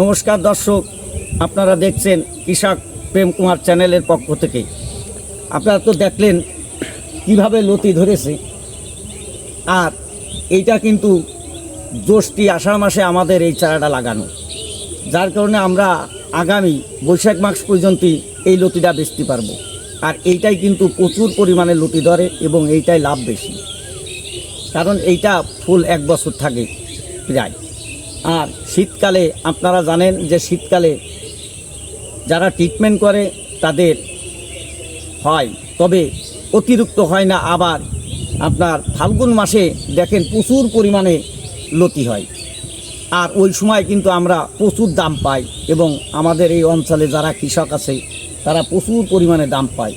নমস্কার দর্শক, আপনারা দেখছেন কৃষক প্রেম কুমার চ্যানেলের পক্ষ থেকে। আপনারা তো দেখলেন কীভাবে লতি ধরেছে। আর এইটা কিন্তু জ্যৈষ্ঠী আষাঢ় মাসে আমাদের এই চারাটা লাগানো। যার কারণে আমরা আগামী বৈশাখ মাস পর্যন্তই এই লতিটা বেচতে পারব। আর এইটাই কিন্তু প্রচুর পরিমাণে লতি ধরে এবং এইটাই লাভ বেশি। কারণ এইটা ফুল এক বছর থাকে প্রায়। আর শীতকালে আপনারা জানেন যে শীতকালে যারা ট্রিটমেন্ট করে তাদের হয়। তবে অতিরিক্ত হয় না, আবার আপনার ফাল্গুন মাসে দেখেন প্রচুর পরিমাণে লতি হয়। আর ওই সময় কিন্তু আমরা প্রচুর দাম পাই এবং আমাদের এই অঞ্চলে যারা কৃষক আছে, তারা প্রচুর পরিমাণে দাম পায়।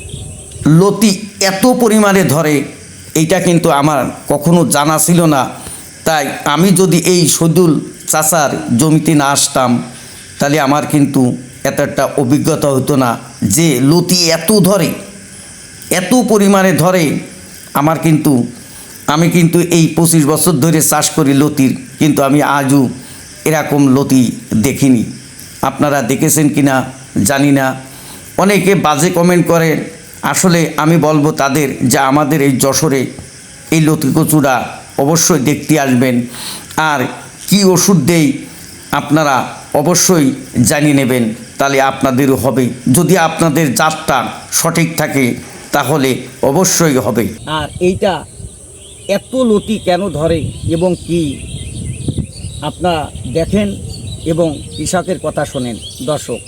লতি এত পরিমাণে ধরে, এইটা কিন্তু আমার কখনো জানা ছিল না। তাই আমি যদি এই সদুল চাষার জমিতে না আসতাম, তাহলে আমার কিন্তু এত একটা অভিজ্ঞতা হতো না যে লতি এত ধরে, এত পরিমাণে ধরে। আমার কিন্তু, আমি কিন্তু এই পঁচিশ বছর ধরে চাষ করি লতির, কিন্তু আমি আজও এরকম লতি দেখিনি। আপনারা দেখেছেন কি না জানি না। অনেকে বাজে কমেন্ট করে, আসলে আমি বলব তাদের যে আমাদের এই যশোরে এই লতি কচুরা অবশ্যই দেখতে আসবেন। আর কি ওষুধ দেই আপনারা অবশ্যই জানিয়ে নেবেন তাহলে আপনাদেরও হবে। যদি আপনাদের জাতটা সঠিক থাকে তাহলে অবশ্যই হবে। আর এইটা এত লতি কেন ধরে এবং কি? আপনারা দেখেন এবং কৃষকের কথা শোনেন দর্শক।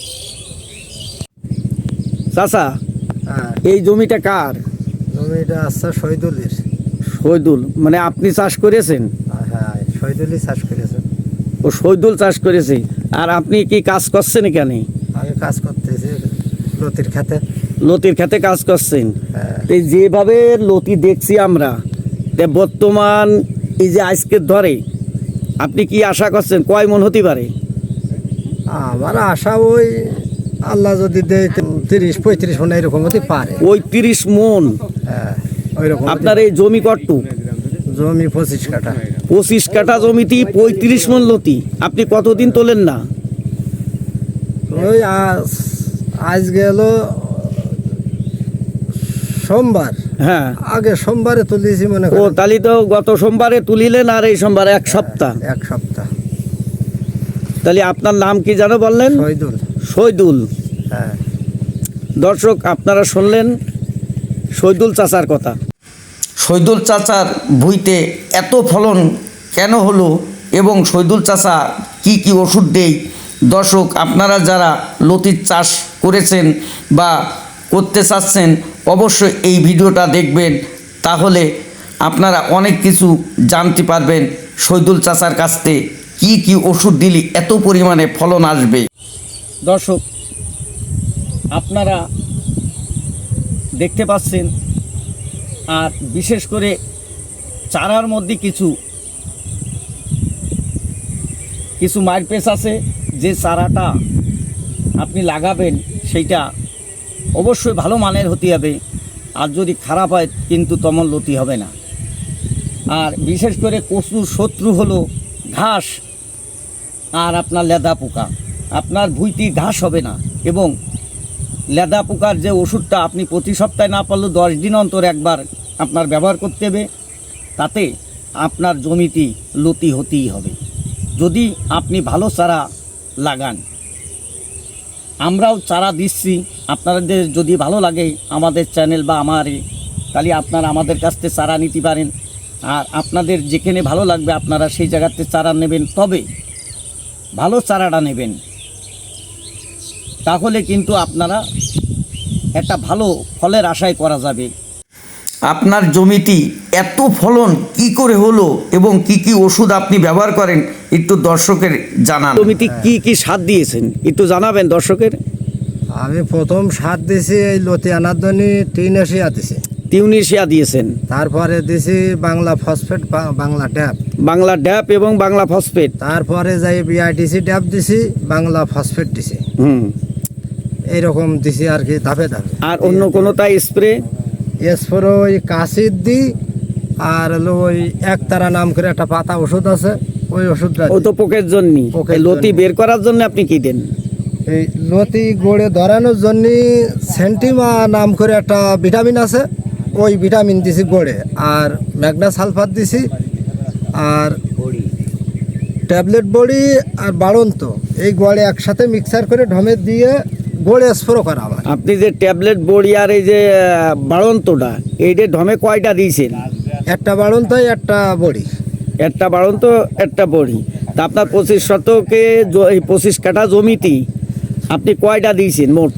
চাচা হ্যাঁ। এই জমিটা কার? জমিটা আচ্ছা শহীদুলির। শহীদুল মানে আপনি চাষ করেছেন? হ্যাঁ শহীদুলি চাষ করেছে। ও শহীদুল চাষ করেছে। আর আপনি কি কাজ করছেন এখানে? আমি কাজ করতেছি লতির খাতে। লতির খেতে কাজ করছেন? হ্যাঁ। তো যেভাবে লতি দেখছি আমরা বর্তমান এই যে আজকের ধরে আপনি কি আশা করছেন কয় মন হতে পারে? আমার আশা ওই আল্লাহ যদি দেয় তিরিশ পঁয়ত্রিশ মনে এরকম হতে পারে। ওই তিরিশ মন? হ্যাঁ ওই রকম আপনার এই জমি কট্টু জমি পঁচিশ কাঠা। পঁচিশ কাঠা জমিতে পঁয়ত্রিশ মন লতি। আপনি কতদিন তোলেন না? ওই আজ আজ গেল সোমবার। হ্যাঁ। আগে সোমবারে তুলেছি মনে ও তাহলে তো গত সোমবারে তুলিলেন আর এই সোমবার এক সপ্তাহ। এক সপ্তাহ। তাহলে আপনার নাম কি জানো বললেন? শহীদুল। শহীদুল। হ্যাঁ। দর্শক আপনারা শুনলেন শহীদুল চাচার কথা। শহীদুল চাচার ভুইতে এত ফলন কেন হলো এবং শহীদুল চাচা কি কি ওষুধ দেই দর্শক, আপনারা যারা লতির চাষ করেছেন বা করতে চাচ্ছেন, অবশ্যই এই ভিডিওটা দেখবেন। তাহলে আপনারা অনেক কিছু জানতে পারবেন শহীদুল চাচার কাছ থেকে কী কী ওষুধ দিলে এত পরিমাণে ফলন আসবে। দর্শক, আপনারা দেখতে পাচ্ছেন আর বিশেষ করে চারার মধ্যে কিছু কিছু মারপেস আছে, যে চারাটা আপনি লাগাবেন, সেইটা অবশ্যই ভালো মানের হতে হবে। আর যদি খারাপ হয়, কিন্তু তেমন লতি হবে না। আর বিশেষ করে কচুর শত্রু হলো ঘাস আর আপনার লেদা পোকা। আপনার ভুঁইটি ঘাস হবে না এবং লেদা পোকার যে ওষুধটা আপনি প্রতি সপ্তাহে না পারলেও দশ দিন অন্তর একবার আপনার ব্যবহার করতে হবে, তাতে আপনার জমিটি লতি হতেই হবে। যদি আপনি ভালো চারা লাগান, আমরাও চারা দিচ্ছি। আপনাদের যদি ভালো লাগে আমাদের চ্যানেল বা আমারে, তাহলে আপনারা আমাদের কাছ থেকে চারা নিতে পারেন। আর আপনাদের যেখানে ভালো লাগবে আপনারা সেই জায়গাতে চারা নেবেন। তবে ভালো চারাটা নেবেন। তাহলে কিন্তু আপনারা একটা ভালো ফলের আশায় করা যাবে। আপনার জমিটি এত ফলন কি করে হলো এবং কি কি ওষুধ আপনি ব্যবহার করেন একটু দর্শকের জানান। জমিতে কি কি সার দিয়েছেন? একটু জানাবেন দর্শকের। আমি প্রথম সার দিছি এই লতি আনার জন্য টিন এসিয়া দিছি টিউনিশিয়া দিয়েছেন। তারপরে দিছি Bangla phosphate Bangla DAP. Bangla DAP এবং বাংলা ফসফেট। তারপরে যাই বিআইটিসি ড্যাপ দিছি বাংলা ফসফেট দিছি হুম। এইরকম দিছি আর কি ধাপে ধাপে। আর অন্য কোনোটা স্প্রে? এরপরে ওই কাশির দি আর হলো ওই একতারা নাম করে একটা পাতা ওষুধ আছে ওই ওষুধটা ও তো পোকের জন্য লতি বের করার জন্য আপনি কি দেন? এই লতি গড়ে ধরানোর জন্য সেন্টিমা নাম করে একটা ভিটামিন আছে ওই ভিটামিন দিছি গড়ে। আর ম্যাগনা সালফার দিছি আর ট্যাবলেট বড়ি আর বাড়ন্ত। এই গড়ে একসাথে মিক্সার করে ঢমে দিয়ে গড়ে স্প্রো করা আবার আপনি যে ট্যাবলেট বড়ি আর এই যে বাড়ন্তটা এইটা ঢমে কয়টা দিয়েছেন একটা বাড়ন্ত একটা বড়ি। একটা বাড়ন্ত একটা বড়ি। তা আপনার পঁচিশ শতকে এই পঁচিশ কাঠা জমিতে আপনি কয়টা দিয়েছেন মোট?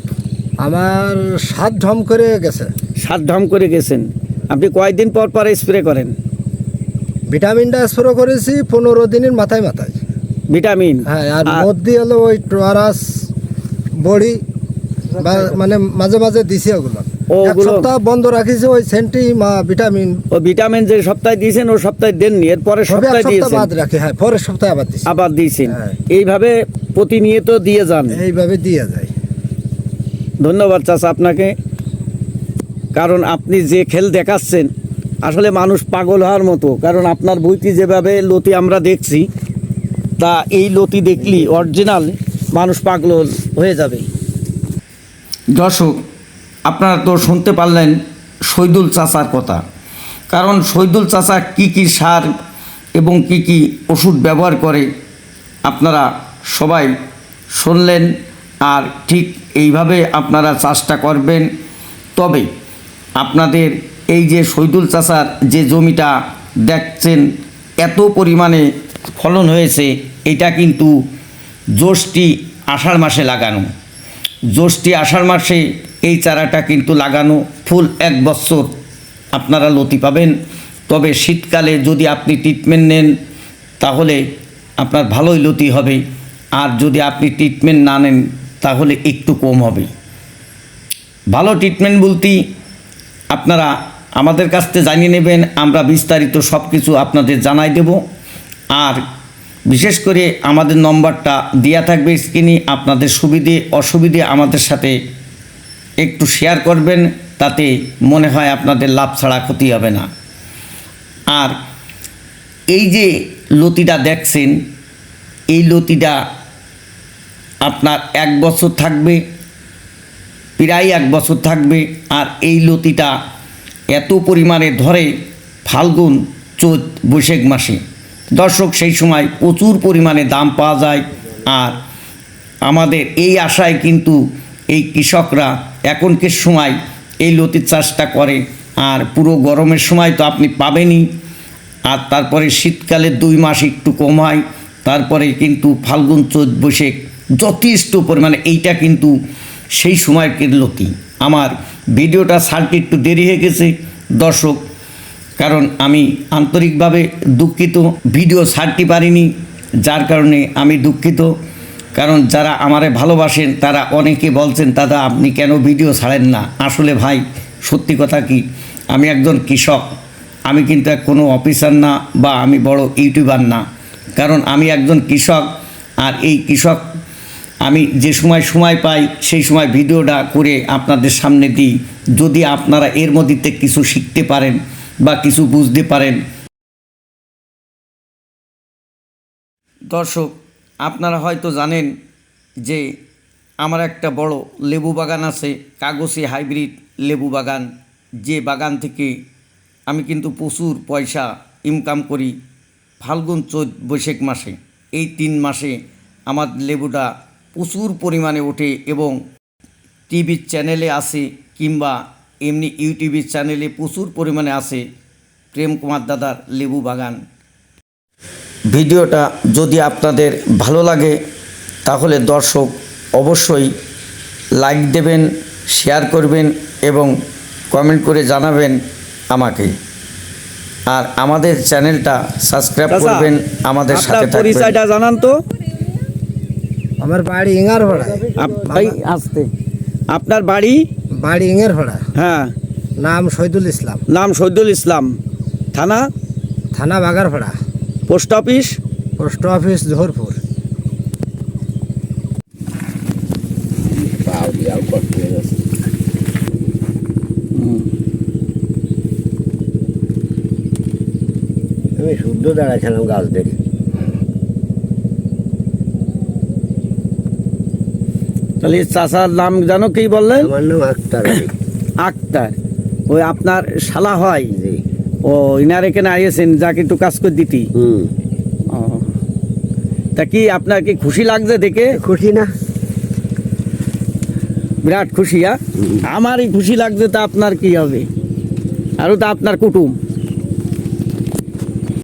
আমার সাত ঢম করে গেছে। সাত ঢম করে গেছেন। আপনি কয়দিন পর পর স্প্রে করেন? ভিটামিনটা স্প্রো করেছি পনেরো দিনের মাথায় মাথায়। ভিটামিন? হ্যাঁ আর মধ্যে হলো ওই টোয়ারাস বড়ি। মানে মাঝে মাঝে দিছি ওগুলো। এক সপ্তাহ বন্ধ রাখিছি ওই সেন্টি মা ভিটামিন। ও ভিটামিন যে সপ্তাহে দিয়েছেন ও সপ্তাহে দেননি এর পরের সপ্তাহে দিয়েছেন? বাদ রাখি হ্যাঁ পরের সপ্তাহে আবার দিছি। আবার দিয়েছেন। হ্যাঁ। এইভাবে প্রতিনিয়ত দিয়ে যান। এইভাবে দিয়ে যায়। ধন্যবাদ চাচা আপনাকে। কারণ আপনি যে খেল দেখাচ্ছেন আসলে মানুষ পাগল হওয়ার মতো। কারণ আপনার বইটি যেভাবে লতি আমরা দেখছি তা এই লতি দেখলি অরিজিনাল মানুষ পাগল হয়ে যাবে। দর্শক, আপনারা তো শুনতে পারলেন শহীদুল চাচার কথা। কারণ শহীদুল চাচা কি কি সার এবং কি কি ওষুধ ব্যবহার করে, আপনারা সবাই শুনলেন আর ঠিক এইভাবে আপনারা চাষটা করবেন। তবে আপনাদের এই যে শহীদুল চাষার যে জমিটা দেখছেন, এত পরিমাণে ফলন হয়েছে, এটা কিন্তু জ্যৈষ্ঠী আষাঢ় মাসে লাগানো। জ্যৈষ্ঠী আষাঢ় মাসে এই চারাটা কিন্তু লাগানো ফুল এক বছর। আপনারা লতি পাবেন। তবে শীতকালে যদি আপনি ট্রিটমেন্ট নেন, তাহলে আপনার ভালোই লতি হবে। আর যদি আপনি ট্রিটমেন্ট না নেন, তাহলে একটু কম হবে। ভালো ট্রিটমেন্ট বলতে আপনারা আমাদের কাছ থেকে জানিয়ে নেবেন, আমরা বিস্তারিত সব কিছু আপনাদের জানাই দেব। আর বিশেষ করে আমাদের নম্বরটা দেওয়া থাকবে স্ক্রিনে, আপনাদের সুবিধে, অসুবিধে আমাদের সাথে একটু শেয়ার করবেন, তাতে মনে হয় আপনাদের লাভ ছাড়া ক্ষতি হবে না। আর এই যে লতিটা দেখছেন, এই লতিটা আপনার এক বছর থাকবে, প্রায় এক বছর থাকবে, আর এই লতিটা এত পরিমাণে ধরে, ফাল্গুন চৈত বৈশাখ মাসে। দর্শক, সেই সময় প্রচুর পরিমাণে দাম পাওয়া যায় আর আমাদের এই আশায় কিন্তু এই কৃষকরা এখনকার সময় এই লতির চাষটা করে আর পুরো গরমের সময় তো আপনি পাবেনই। আর তারপরে শীতকালে দুই মাস একটু কম হয়, তারপরে কিন্তু ফাল্গুন, চৈত, বৈশাখ যথেষ্ট পরিমাণে এইটা কিন্তু সেই সময়কের লতি। আমার ভিডিওটা ছাড়তে একটু দেরি হয়ে গেছে। দর্শক কারণ আমি আন্তরিকভাবে দুঃখিত, ভিডিও ছাড়তে পারিনি, যার কারণে আমি দুঃখিত। কারণ যারা আমারে ভালোবাসেন, তারা অনেকে বলছেন, দাদা, আপনি কেন ভিডিও ছাড়েন না? আসলে ভাই, সত্যি কথা কি, আমি একজন কৃষক। আমি কিন্তু কোনো অফিসার না বা আমি বড় ইউটিউবার না। কারণ আমি একজন কৃষক, আর এই কৃষক, আমি যে সময় সময় পাই, সেই সময় ভিডিওটা করে আপনাদের সামনে দিই। যদি আপনারা এর মধ্যে কিছু শিখতে পারেন বা কিছু বুঝতে পারেন। দর্শক, আপনারা হয়তো জানেন যে আমার একটা বড় লেবু বাগান আছে, কাগজে হাইব্রিড লেবু বাগান। যে বাগান থেকে আমি কিন্তু প্রচুর পয়সা ইনকাম করি ফাল্গুন চৈত বৈশাখ মাসে। এই তিন মাসে আমার লেবুটা প্রচুর পরিমাণে ওঠে এবং টিভির চ্যানেলে আসে কিংবা এমনি ইউটিউবের চ্যানেলে প্রচুর পরিমাণে আসে প্রেম কুমার দাদার লেবু বাগান। ভিডিওটা যদি আপনাদের ভালো লাগে তাহলে দর্শক অবশ্যই লাইক দেবেন শেয়ার করবেন এবং কমেন্ট করে জানাবেন আমাকে। আর আমাদের চ্যানেলটা সাবস্ক্রাইব করবেন আমাদের সাথে পরিচয়টা জানান তো। আমার বাড়ি ইঙ্গার ভাড়া ভাই আসতে। আপনার বাড়ি? বাড়ি ইঙ্গের ভাড়া হ্যাঁ। নাম শহীদুল ইসলাম। নাম শহীদুল ইসলাম। থানা? থানা Bagarpara post office? Post office Joharpur. আমি শুদ্ধ দাঁড়াইছিলাম গাছ ধরে তাহলে চাচার নাম জানো কি বললেন আমার নাম আক্তার আক্তার। ওই আপনার শালা হয়। ও ইনার এখানে আইয়েছেন যাকে একটু কাজ করে দিতি। তা কি আপনার কি খুশি লাগছে দেখে? খুশি না। বিরাট খুশি হ্যাঁ? আমারই খুশি লাগছে তা আপনার কি হবে? আরও তো আপনার কুটুম।